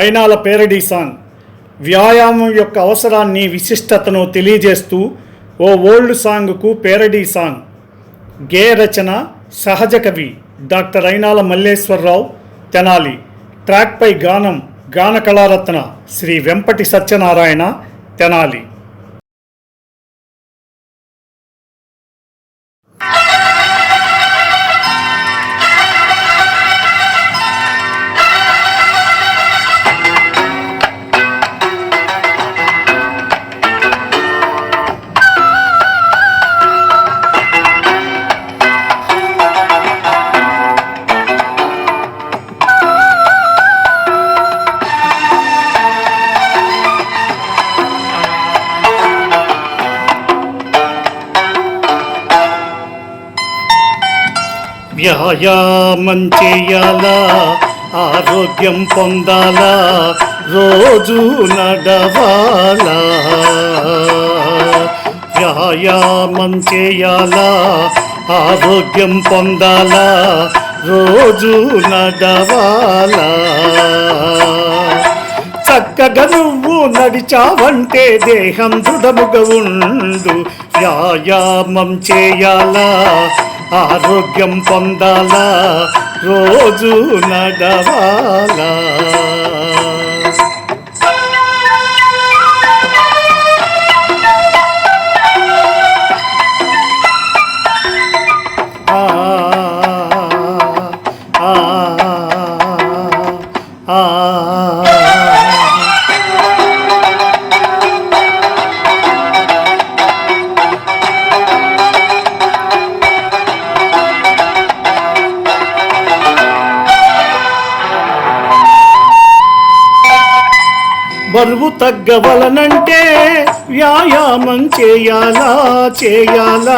Ayinala parody song వ్యాయామం యొక్క అవసరాన్ని విశిష్టతను తెలియజేస్తూ ఓ ఓల్డ్ సాంగ్కు పేరడీ సాంగ్ గే రచన సహజ కవి డాక్టర్ అయినాల మల్లేశ్వరరావు తెనాలి. ట్రాక్పై గానం గాన కళారత్న శ్రీ వెంపటి సత్యనారాయణ తెనాలి. వ్యాయామం చేయాలా? ఆరోగ్యం పొందాలా? రోజు నడవాలా? వ్యాయామం చేయాలా? ఆరోగ్యం పొందాలా? రోజు నడవాలా? చక్కగా నువ్వు నడిచావంటే దేహం దృఢముగా ఉండు. వ్యాయామం చేయాలా? ఆరోగ్యం పొందాలా? రోజు నడవాలా? ఆ ఆ ఆ ఆ తగ్గవలనంటే వ్యాయామం చేయాలా చేయాలా?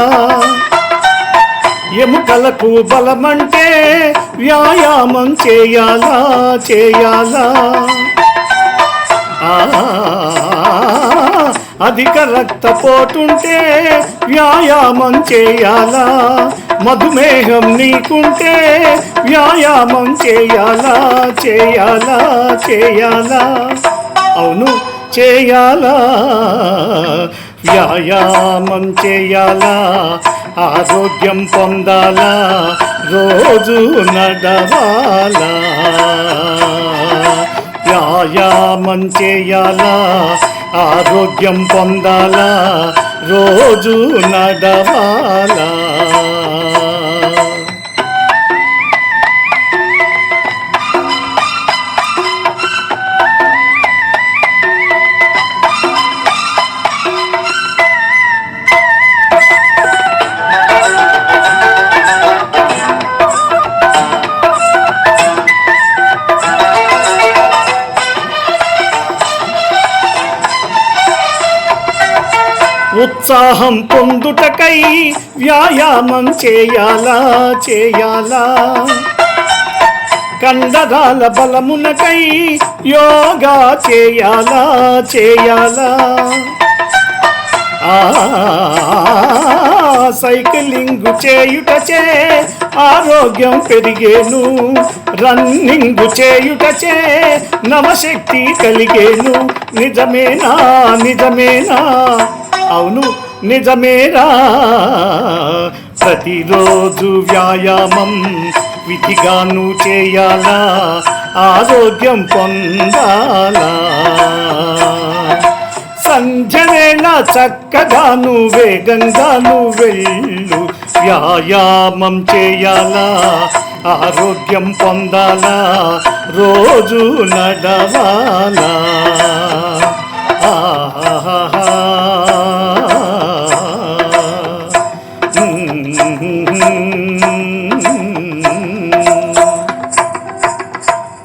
ఎముకలకు బలమంటే వ్యాయామం చేయాలా చేయాలా? అధిక రక్తపోటుంటే వ్యాయామం చేయాలా? మధుమేహం నీకుంటే వ్యాయామం చేయాలా చేయాలా చేయాలా? అవును చేయాలా? వ్యాయామం చేయాలా? ఆరోగ్యం పొందాలా? రోజు నడవాలా? వ్యాయామం చేయాలా? ఆరోగ్యం పొందాలా? రోజు నడవాలా? ఉత్సాహం పొందుటకై వ్యాయామం చేయాలా చేయాలా? కండరాల బలమునకై యోగా చేయాలా చేయాలా? ఆ సైక్లింగ్ చేయుటచే ఆరోగ్యం పెరిగేను రన్నింగ్ చేయుటచే నవశక్తి కలిగేను. నిజమేనా నిజమేనా? అవును నిజమేరా. ప్రతిరోజు వ్యాయామం విధిగాను చేయాలా ఆరోగ్యం పొందాలా. సంధ్యవేళ చక్కగాను వేగంగాను వెళ్ళు వ్యాయామం చేయాలా ఆరోగ్యం పొందాలా రోజు నడవాలా. ఆహా